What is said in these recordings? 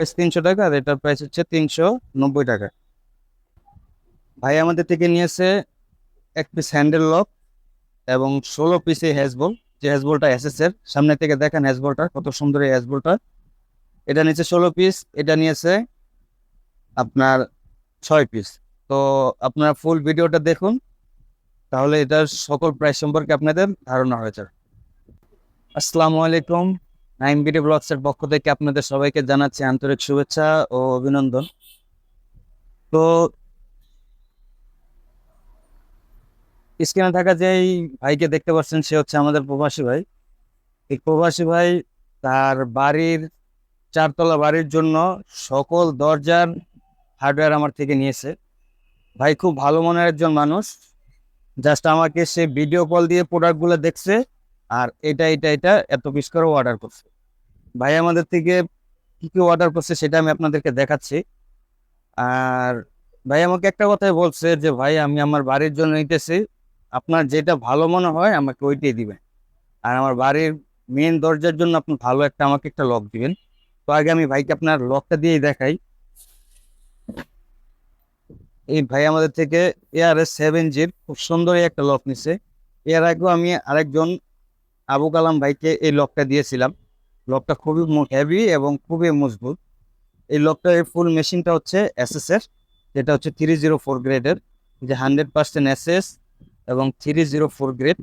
Price তিনশো টাকা আর এটার প্রাইস হচ্ছে তিনশো নব্বই টাকা। ভাই আমাদের থেকে নিয়েছে এক পিস হ্যান্ডেল লক এবং ষোলো পিস পিসে হ্যাজবল যে হ্যাজবলটা এর, সামনে থেকে দেখেন হ্যাজবলটা কত সুন্দর এই হ্যাজবলটা এটা নিয়েছে ষোলো পিস এটা নিয়েছে আপনার ছয় পিস তো আপনার ফুল ভিডিওটা দেখুন, তাহলে এটার সকল প্রাইস সম্পর্কে আপনাদের ধারণা হয়ে আসসালামু আলাইকুম। নাইম বিডি ব্লগসের পক্ষ থেকে আপনাদের সবাইকে জানাচ্ছি আন্তরিক শুভেচ্ছা ও অভিনন্দন। তো স্ক্রিনে থাকা যেই ভাইকে দেখতে পাচ্ছেন, সে হচ্ছে আমাদের প্রবাসী ভাই। এই প্রবাসী ভাই তার বাড়ির চারতলা বাড়ির জন্য সকল দরজার হার্ডওয়্যার আমার থেকে নিয়েছে। ভাই খুব ভালো মনের একজন মানুষ। জাস্ট আমাকে সে ভিডিও কল দিয়ে প্রোডাক্টগুলো দেখছে। আর এটা এটা এটা এত পিস করে অর্ডার করছে। ভাই, আমাদের থেকে কি কি অর্ডার করছে সেটা আমি আপনাদেরকে দেখাচ্ছি। আর ভাই, আমাকে একটা কথাই বলছে যে, ভাই, আমি আমার বাড়ির জন্য নিতেছি। আপনার যেটা ভালো মনে হয়, আমাকে ওইটাই দিবেন। আর আমার বাড়ির মেন দরজার জন্য আপনি ভালো একটা, আমাকে একটা লক দিবেন। তো আগে আমি ভাইকে আপনার লকটা দিয়েই দেখাই। এই ভাই আমাদের থেকে এআর এস সেভেন জির খুব সুন্দর একটা লক নিছে। এর আগেও আমি আরেকজন আবু কালাম ভাইকে এই লকটা দিয়েছিলাম। লকটা খুবই হেভি এবং খুবই মজবুত। এই লকটা, এই ফুল মেশিনটা হচ্ছে এসএস এর যেটা হচ্ছে থ্রি জিরো ফোর গ্রেডের যে হান্ড্রেড পার্সেন্ট এসএস এবং থ্রি জিরো ফোর গ্রেড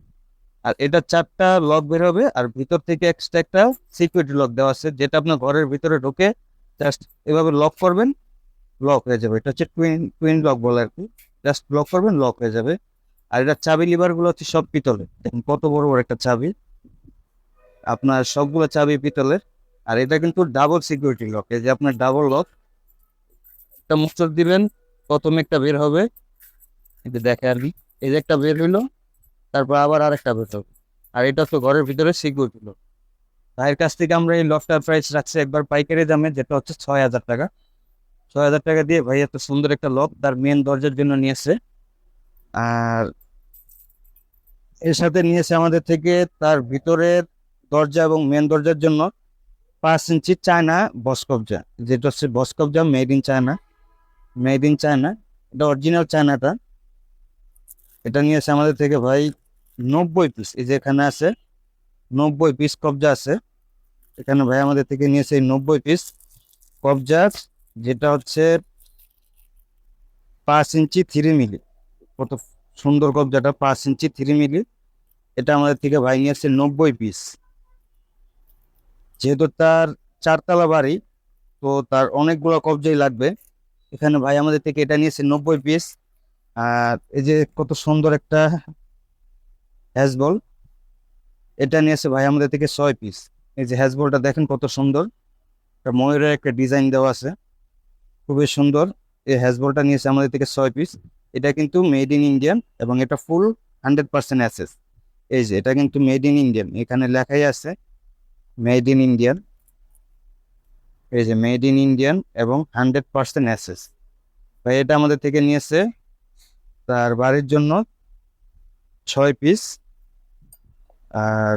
আর এটা চারটা লক বের হবে, আর ভিতর থেকে এক্সট্রা একটা সিকিউরিটি লক দেওয়া আছে, যেটা আপনার ঘরের ভিতরে ঢুকে জাস্ট এভাবে লক করবেন লক হয়ে যাবে। এটা হচ্ছে টুইন টুইন লক বলে আর কি। জাস্ট লক করবেন লক হয়ে যাবে। আর এটা চাবি লিভারগুলো হচ্ছে সব পিতলে কত বড় বড় একটা চাবি। আপনার সবগুলো চাবি পিতলের। আর এটা কিন্তু ডাবল সিকিউরিটি লক এই যে আপনার ডাবল লক একটা মুস্টক দিবেন, প্রথমে একটা বের হবে। এটা দেখে আর কি, এই যে একটা বের হইল, তারপর আবার আরেকটা বের হবে। আর এটা তো ঘরের ভিতরে সিকিউরিটি লক ভাইয়ের কাছ থেকে আমরা এই লকটার প্রাইস রাখছি একবার পাইকারি দামে, যেটা হচ্ছে ছয় হাজার টাকা। ছয় হাজার টাকা দিয়ে ভাই এত সুন্দর একটা লক তার মেন দরজার জন্য নিয়েছে। আর এর সাথে নিয়েছে আমাদের থেকে তার ভিতরের দরজা এবং মেন দরজার জন্য পাঁচ ইঞ্চি চায়না বস কবজা, যেটা হচ্ছে বস কবজা made in China made in China, এটা অরিজিনাল চায়নাটা। এটা নিয়েছে আমাদের থেকে ভাই নব্বই পিস এই যে এখানে আছে নব্বই পিস কবজা আছে। এখানে ভাই আমাদের থেকে নিয়েছে নব্বই পিস কবজা, যেটা হচ্ছে পাঁচ ইঞ্চি থ্রি মিলি কত সুন্দর কবজাটা, পাঁচ ইঞ্চি থ্রি মিলি এটা আমাদের থেকে ভাই নিয়েছে নব্বই পিস যেহেতু তার চারতলা বাড়ি, তো তার অনেকগুলো কবজাই লাগবে। এখানে ভাই আমাদের থেকে এটা নিয়েছে নব্বই পিস আর এই যে কত সুন্দর একটা হ্যাজবল এটা নিয়েছে ভাই আমাদের থেকে ছয় পিস এই যে হ্যাজবলটা দেখেন কত সুন্দর। একটা ময়ূরের একটা ডিজাইন দেওয়া আছে। খুবই সুন্দর। এই হ্যাজবলটা নিয়েছে আমাদের থেকে ছয় পিস এটা কিন্তু মেড ইন ইন্ডিয়ান এবং এটা ফুল হান্ড্রেড পার্সেন্ট অ্যাসেস এই যে এটা কিন্তু মেড ইন ইন্ডিয়ান এখানে লেখাই আছে মেড ইন ইন্ডিয়ান। এই যে মেড ইন ইন্ডিয়ান এবং হান্ড্রেড পার্সেন্ট অ্যাসেস। ভাই, এটা আমাদের থেকে নিয়েছে তার বাড়ির জন্য ছয় পিস। আর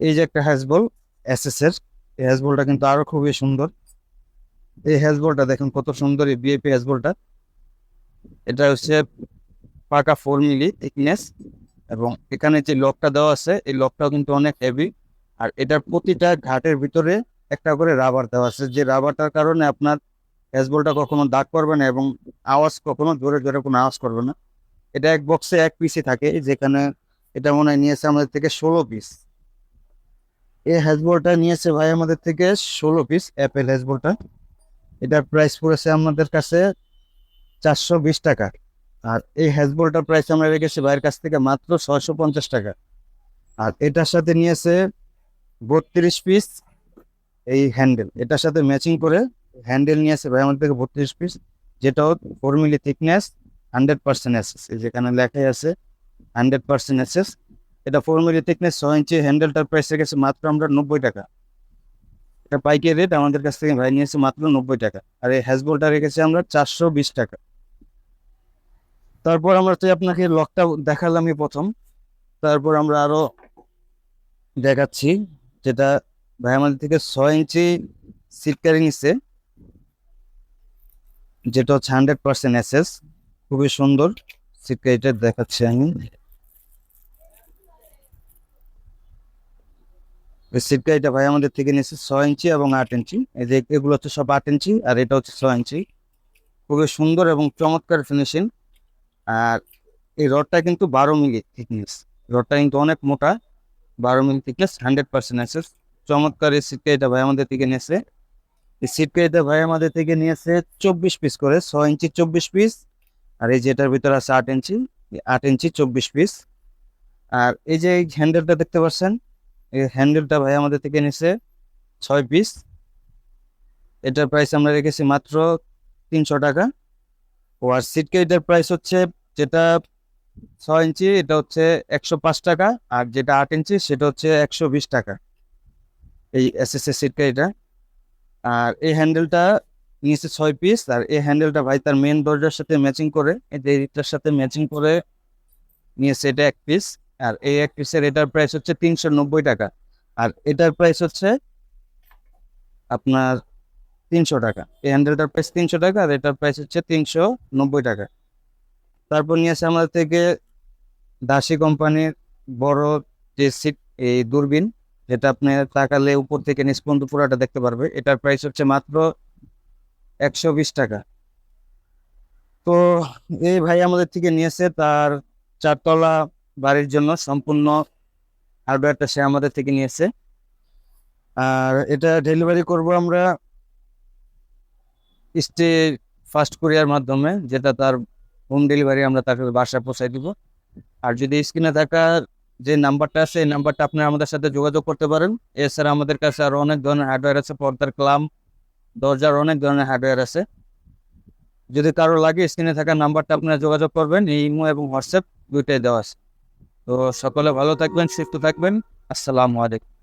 এই যে একটা হ্যাজবল এর, এই হ্যাজবলটা কিন্তু আরও খুবই সুন্দর। এই হ্যাজবলটা দেখুন কত সুন্দর, এই বিএপি হ্যাজবলটা এটা হচ্ছে পাকা ফোর মিলি থিকনেস। এবং এখানে যে লকটা দেওয়া আছে, এই লকটাও কিন্তু অনেক হেভি আর এটার প্রতিটা ঘাটের ভিতরে একটা করে রাবার দেওয়া আছে। যে রাবারটার কারণে আপনার হ্যাজবলটা কখনো দাগ করবে না এবং আওয়াজ কখনো জোরে জোরে কোনো আওয়াজ করবে না। এটা এক বক্সে এক পিসই থাকে, যেখানে এটা মনে হয় নিয়েছে আমাদের থেকে ষোলো পিস এই হ্যাজবলটা নিয়েছে ভাই আমাদের থেকে ষোলো পিস অ্যাপেল হ্যাজবলটা এটার প্রাইস পড়েছে আমাদের কাছে চারশো বিশ টাকা। আর এই হ্যাজবলটার প্রাইস আমরা রেখেছি ভাইয়ের কাছ থেকে মাত্র ছয়শো পঞ্চাশ টাকা। আর এটার সাথে নিয়েছে বত্রিশ পিস এই হ্যান্ডেল এটার সাথে ম্যাচিং করে হ্যান্ডেল নিয়েছে ভাই আমাদের থেকে বত্রিশ পিস যেটাও four thickness hundred percent SS যেখানে লেখাই আছে হান্ড্রেড পার্সেন্ট অ্যাসেস এটা ফোর থিকনেস ছয় ইঞ্চি হ্যান্ডেলটার প্রাইস রেখেছে মাত্র আমরা নব্বই টাকা। এটা পাইকারি রেট আমাদের কাছ থেকে ভাই নিয়েছে মাত্র নব্বই টাকা। আর এই হ্যাজবলটা রেখেছি আমরা চারশো বিশ টাকা। তারপর আমরা তো আপনাকে লকটা দেখালামই প্রথম। তারপর আমরা আরও দেখাচ্ছি, যেটা ভাই আমাদের থেকে ছয় ইঞ্চি সিট ক্যারি নিচ্ছে, যেটা হচ্ছে হান্ড্রেড পার্সেন্ট এসএস খুবই সুন্দর সিট ক্যারিটা দেখাচ্ছি আমি। এই সিট ক্যারিটা ভাই আমাদের থেকে নিচ্ছে ছয় ইঞ্চি এবং আট ইঞ্চি। এই যে এগুলো হচ্ছে সব আট ইঞ্চি আর এটা হচ্ছে ছয় ইঞ্চি। খুবই সুন্দর এবং চমৎকার ফিনিশিং আর এই রডটা কিন্তু বারো মিলি থিকনেস রডটা কিন্তু অনেক মোটা, বারো মিলি থিকনেস হান্ড্রেড পার্সেন্ট আছে। চমৎকার এই সিট এটা ভাই আমাদের থেকে নিয়েছে। এই সিট এটা ভাই আমাদের থেকে নিয়েছে চব্বিশ পিস করে ছ ইঞ্চি চব্বিশ পিস আর এই যেটার ভিতরে আছে আট ইঞ্চি আট ইঞ্চি চব্বিশ পিস আর এই যে এই হ্যান্ডেলটা দেখতে পাচ্ছেন, এই হ্যান্ডেলটা ভাই আমাদের থেকে নিয়েছে ছয় পিস এটার প্রাইস আমরা রেখেছি মাত্র তিনশো টাকা। ও আর সিট কেটের প্রাইস হচ্ছে যেটা ছয় ইঞ্চি, এটা হচ্ছে একশো পাঁচ টাকা আর যেটা আট ইঞ্চি, সেটা হচ্ছে একশো বিশ টাকা। এই এস এস এস সিট এটা আর এই হ্যান্ডেলটা নিয়েছে ছয় পিস আর এই হ্যান্ডেলটা ভাই তার মেন দরজার সাথে ম্যাচিং করে এটার সাথে ম্যাচিং করে নিয়েছে এটা এক পিস আর এই এক পিসের এটার প্রাইস হচ্ছে তিনশো নব্বই টাকা। আর এটার প্রাইস হচ্ছে আপনার তিনশো টাকা। এই হ্যান্ডেলটার প্রাইস তিনশো টাকা আর এটার প্রাইস হচ্ছে তিনশো নব্বই টাকা। তারপর নিয়ে আসে আমাদের থেকে দাসী কোম্পানির বড় যে সিট এই দূরবীন, যেটা আপনি তাকালে উপর থেকে পর্যন্ত পুরোটা দেখতে পারবে। এটার প্রাইস হচ্ছে মাত্র একশো বিশ টাকা। তো এই ভাই আমাদের থেকে নিয়েছে তার চারতলা বাড়ির জন্য সম্পূর্ণ হার্ডওয়্যারটা সে আমাদের থেকে নিয়েছে আর এটা ডেলিভারি করব আমরা স্টে ফাস্ট কুরিয়ার মাধ্যমে যেটা তার হোম ডেলিভারি আমরা তাকে বাসায় পৌঁছাই দিব। আর যদি স্ক্রিনে থাকা যে নাম্বারটা আছে, এই নাম্বারটা আপনি আমাদের সাথে যোগাযোগ করতে পারেন। এছাড়া আমাদের কাছে আরও অনেক ধরনের হার্ডওয়্যার আছে, পর্দার ক্লাম, দরজার অনেক ধরনের হার্ডওয়্যার আছে। যদি কারও লাগে, স্ক্রিনে থাকা নাম্বারটা আপনারা যোগাযোগ করবেন এই ইমো এবং হোয়াটসঅ্যাপ দুইটাই দেওয়া আছে। তো সকলে ভালো থাকবেন, সুস্থ থাকবেন। আসসালামু আলাইকুম।